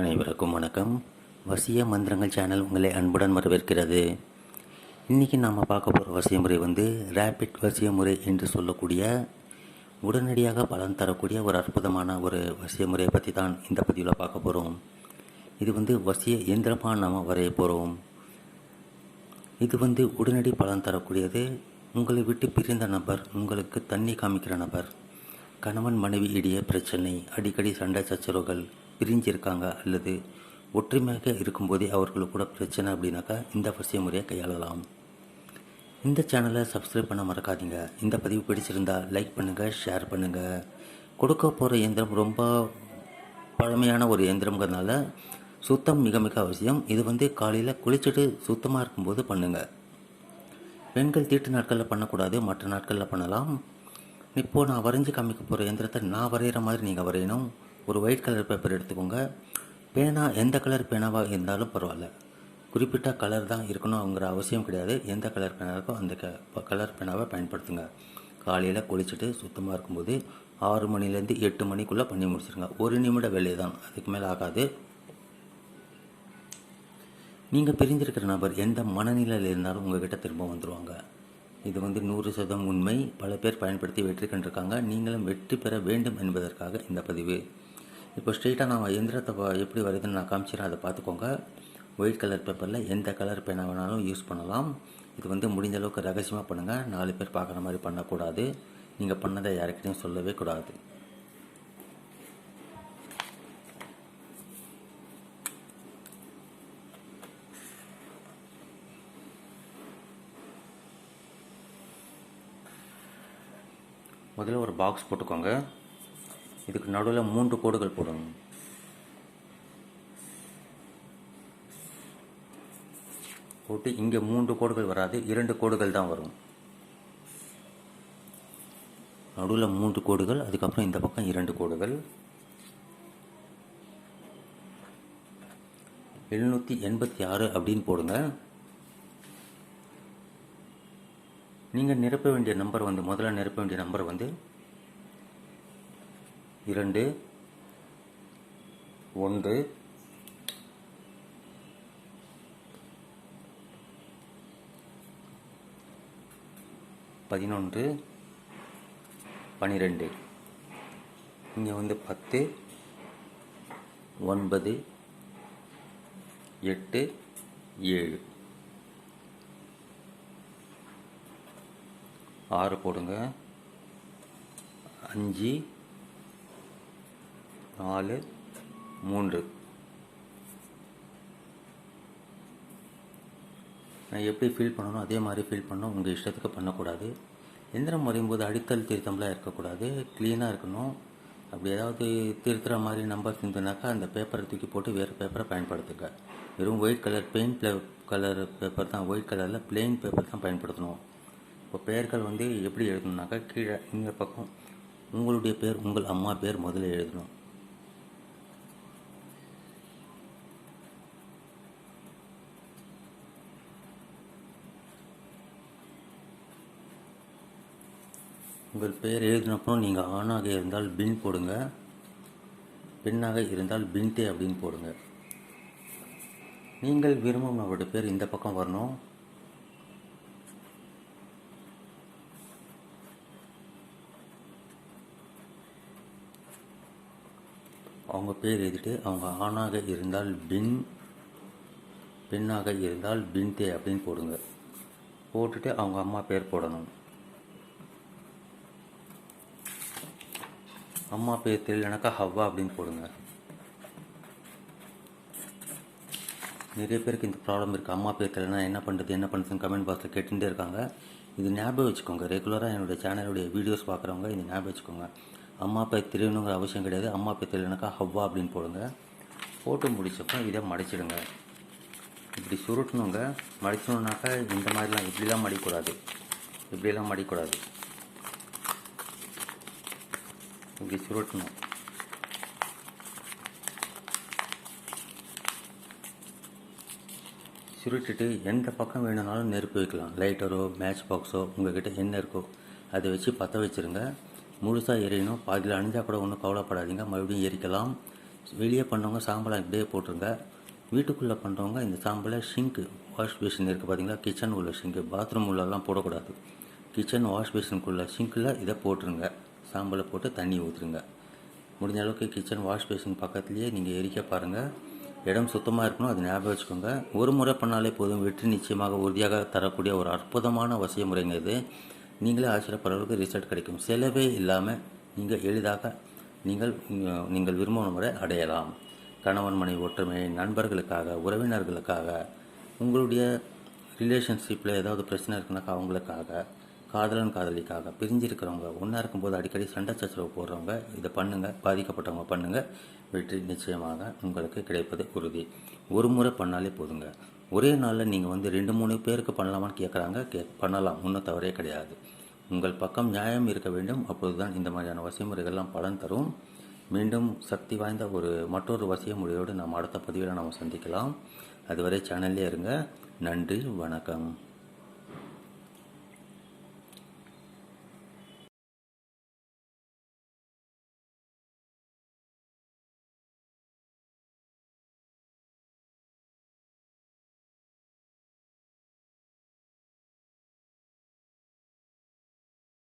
அனைவருக்கும் வணக்கம். வசிய மந்திரங்கள் சேனல் உங்களை அன்புடன் வரவேற்கிறது. இன்றைக்கி நாம் பார்க்க போகிற வசிய முறை வந்து ரேபிட் வசிய முறை என்று சொல்லக்கூடிய உடனடியாக பலன் தரக்கூடிய ஒரு அற்புதமான ஒரு வசிய முறையை பற்றி தான் இந்த பதிவில் பார்க்க போகிறோம் இது வந்து வசிய இயந்திரமாக நாம் வரைய போகிறோம் இது வந்து உடனடி பலன் தரக்கூடியது. உங்களை விட்டு பிரிந்த நபர் உங்களுக்கு தண்ணி காமிக்கிற நபர் கணவன் மனைவி இடையே பிரச்சனை அடிக்கடி சண்டை சச்சரவுகள் பிரிஞ்சிருக்காங்க அல்லது ஒற்றுமையாக இருக்கும்போதே அவர்களுக்கு கூட பிரச்சனை அப்படின்னாக்கா இந்த வரிசை முறையை கையாளலாம். இந்த சேனலை சப்ஸ்கிரைப் பண்ண மறக்காதீங்க. இந்த பதிவு பிடிச்சிருந்தா லைக் பண்ணுங்கள் ஷேர் பண்ணுங்கள் கொடுக்க போகிற இயந்திரம் ரொம்ப பழமையான ஒரு இயந்திரங்கிறதுனால சுத்தம் மிக மிக அவசியம். இது வந்து காலையில் குளிச்சுட்டு சுத்தமாக இருக்கும்போது பண்ணுங்கள் பெண்கள் தீட்டு நாட்களில் பண்ணக்கூடாது மற்ற நாட்களில் பண்ணலாம். இப்போது நான் வரைஞ்சி காமிக்க போகிற எந்திரத்தை நான் வரைகிற மாதிரி நீங்கள் வரையணும். ஒரு ஒயிட் கலர் பேப்பர் எடுத்துக்கோங்க. பேனா எந்த கலர் பேனாவாக இருந்தாலும் பரவாயில்ல. குறிப்பிட்ட கலர் தான் இருக்கணுங்கிற அவசியம் கிடையாது. எந்த கலர் பேனா இருக்கோ அந்த க கலர் பேனாவை பயன்படுத்துங்க. காலையில் குளிச்சுட்டு சுத்தமாக இருக்கும்போது ஆறு மணிலேருந்து எட்டு மணிக்குள்ளே பண்ணி முடிச்சிருங்க. ஒரு நிமிட வேலை தான் அதுக்கு மேலே ஆகாது. நீங்கள் பிரிஞ்சிருக்கிற நபர் எந்த மனநிலையில் இருந்தாலும் உங்கள்கிட்ட திரும்ப வந்துடுவாங்க இது வந்து நூறு சதம் உண்மை. பல பேர் பயன்படுத்தி வெற்றி கண்டிருக்காங்க. நீங்களும் வெற்றி பெற வேண்டும் என்பதற்காக இந்த பதிவு. இப்போ ஸ்ட்ரெயிட்டாக நான் எந்திரத்தை எப்படி வருதுன்னு நான் காமிச்சிடறேன். அதை பார்த்துக்கோங்க. ஒயிட் கலர் பேப்பரில் எந்த கலர் பேனா வேணாலும் யூஸ் பண்ணலாம். இது வந்து முடிஞ்ச அளவுக்கு ரகசியமாக பண்ணுங்கள் நாலு பேர் பார்க்குற மாதிரி பண்ணக்கூடாது. நீங்கள் பண்ணதை யாருக்கிட்டையும் சொல்லவே கூடாது. முதல்ல ஒரு பாக்ஸ் போட்டுக்கோங்க. இதுக்கு நடுவில் மூன்று கோடுகள் போடணும். போட்டு இங்கே மூன்று கோடுகள் வராது இரண்டு கோடுகள் தான் வரும். நடுவில் மூன்று கோடுகள் அதுக்கப்புறம் இந்த பக்கம் இரண்டு கோடுகள். எழுநூற்றி எண்பத்தி ஆறு அப்படின்னு போடுங்க. நீங்கள் நிரப்ப வேண்டிய நம்பர் வந்து முதல்ல நிரப்ப வேண்டிய நம்பர் வந்து இரண்டு ஒன்று. பதினொன்று பன்னிரெண்டு இங்கே வந்து பத்து ஒன்பது எட்டு ஏழு. ஆறு போடுங்க. அஞ்சு நாலு மூன்று. நான் எப்படி ஃபீல் பண்ணணும் அதே மாதிரி ஃபீல் பண்ணணும் உங்கள் இஷ்டத்துக்கு பண்ணக்கூடாது. எந்திரம் வரையும் போது அடித்தல் திருத்தம்லாம் இருக்கக்கூடாது. க்ளீனாக இருக்கணும். அப்படி ஏதாவது திருத்துற மாதிரி நம்பர் இருந்ததுனாக்கா அந்த பேப்பரை தூக்கி போட்டு வேறு பேப்பரை பயன்படுத்துங்க. வெறும் white colour paint play colour paper தான். ஒயிட் கலரில் பிளெயின் பேப்பர் தான் பயன்படுத்தணும். இப்போ பெயர்கள் வந்து எப்படி எழுதணுன்னாக்கா கீழே இந்த பக்கம் உங்களுடைய பேர் உங்கள் அம்மா பேர் முதல்ல எழுதணும். உங்கள் பெயர் எழுதினப்புறம் நீங்கள் ஆணாக இருந்தால் பின் போடுங்க. பெண்ணாக இருந்தால் பின்தே அப்படின்னு போடுங்க. நீங்கள் விரும்பும் நபரோட பேர் இந்த பக்கம் வரணும். அவங்க பேர் எழுதிட்டு அவங்க ஆணாக இருந்தால் பின் பெண்ணாக இருந்தால் பின்தே அப்படின்னு போடுங்க. போட்டுட்டு அவங்க அம்மா பேர் போடணும். அம்மா பேர் தெரியலனாக்கா ஹவ்வா அப்படின்னு போடுங்க. நிறைய பேருக்கு இந்த ப்ராப்ளம் இருக்குது அம்மா பேர் தெரியலனா என்ன பண்ணுறது என்ன பண்ணுறதுன்னு கமெண்ட் பாக்ஸில் கேட்டுகிட்டே இருக்காங்க. இது ஞாபகம் வச்சுக்கோங்க. ரெகுலராக என்னுடைய சேனலுடைய வீடியோஸ் பார்க்குறவங்க இது ஞாபகம் வச்சுக்கோங்க. அம்மா பேர் தெரியணுங்கிற அவசியம் கிடையாது. அம்மா பேர் தெரியலனாக்கா ஹவ்வா அப்படின்னு போடுங்க. போட்டு முடிச்சப்போ இதை மடிச்சிடுங்க. இப்படி சுருட்டணுங்க. மடிச்சணுன்னாக்கா இந்த மாதிரிலாம் இப்படிலாம் மடிக்கூடாது இப்படிலாம் மடிக்கூடாது இப்படி சுருட்டணும். சுருட்டிட்டு எந்த பக்கம் வேணும்னாலும் நெருப்பு வைக்கலாம். லைட்டரோ மேட்ச் பாக்ஸோ உங்கள்கிட்ட என்ன இருக்கோ அதை வச்சு பற்ற வச்சுருங்க. முழுசாக எரியணும். பாதியில் அணிஞ்சால் கூட ஒன்றும் கவலைப்படாதீங்க. மறுபடியும் எரிக்கலாம். வெளியே பண்ணவங்க சாம்பலை இப்படியே போட்டுருங்க. வீட்டுக்குள்ளே பண்ணுறவங்க இந்த சாம்பலை ஷிங்க்கு வாஷ் பேஷன் இருக்குது பார்த்தீங்களா கிச்சன் உள்ள ஷிங்க்கு பாத்ரூம் உள்ளெல்லாம் போடக்கூடாது. கிச்சன் வாஷ் பேஷனுக்குள்ள ஷிங்கில் இதை போட்டுருங்க. சாம்பலை போட்டு தண்ணி ஊற்றுருங்க முடிஞ்ச அளவுக்கு கிச்சன் வாஷ் பேஷன் பக்கத்துலேயே நீங்கள் எரிக்க பாருங்கள் இடம் சுத்தமாக இருக்கணும் அது ஞாபகம் வச்சுக்கோங்க. ஒரு முறை பண்ணாலே போதும் வெற்றி நிச்சயமாக உறுதியாக தரக்கூடிய ஒரு அற்புதமான வசிய முறைங்க இது. நீங்களே ஆச்சரியப்படுற அளவுக்கு ரிசல்ட் கிடைக்கும். செலவே இல்லாமல் நீங்கள் எளிதாக நீங்கள் நீங்கள் விரும்பும் முறை அடையலாம். கணவன் மனைவி ஒற்றுமை நண்பர்களுக்காக உறவினர்களுக்காக உங்களுடைய ரிலேஷன்ஷிப்பில் ஏதாவது பிரச்சனை இருக்குனாக்கா அவங்களுக்காக காதலன் காதலிக்காக பிரிஞ்சிருக்கிறவங்க ஒன்றா இருக்கும்போது அடிக்கடி சண்டை சச்சரவு போடுறவங்க இதை பண்ணுங்கள் பாதிக்கப்பட்டவங்க பண்ணுங்கள் வெற்றி நிச்சயமாக உங்களுக்கு கிடைப்பது உறுதி. ஒரு முறை பண்ணாலே போதுங்க. ஒரே நாளில் நீங்கள் வந்து ரெண்டு மூணு பேருக்கு பண்ணலாமான்னு கேட்குறாங்க கே பண்ணலாம். ஒன்றும் தவறே கிடையாது. உங்கள் பக்கம் நியாயம் இருக்க வேண்டும். அப்பொழுதுதான் இந்த மாதிரியான வசிமுறைகள்லாம் பலன் தரும். மீண்டும் சக்தி வாய்ந்த ஒரு மற்றொரு வசிய முறையோடு நாம் அடுத்த பதிவில் நாம் சந்திக்கலாம். அதுவரை சேனல்லே இருங்க. நன்றி வணக்கம்.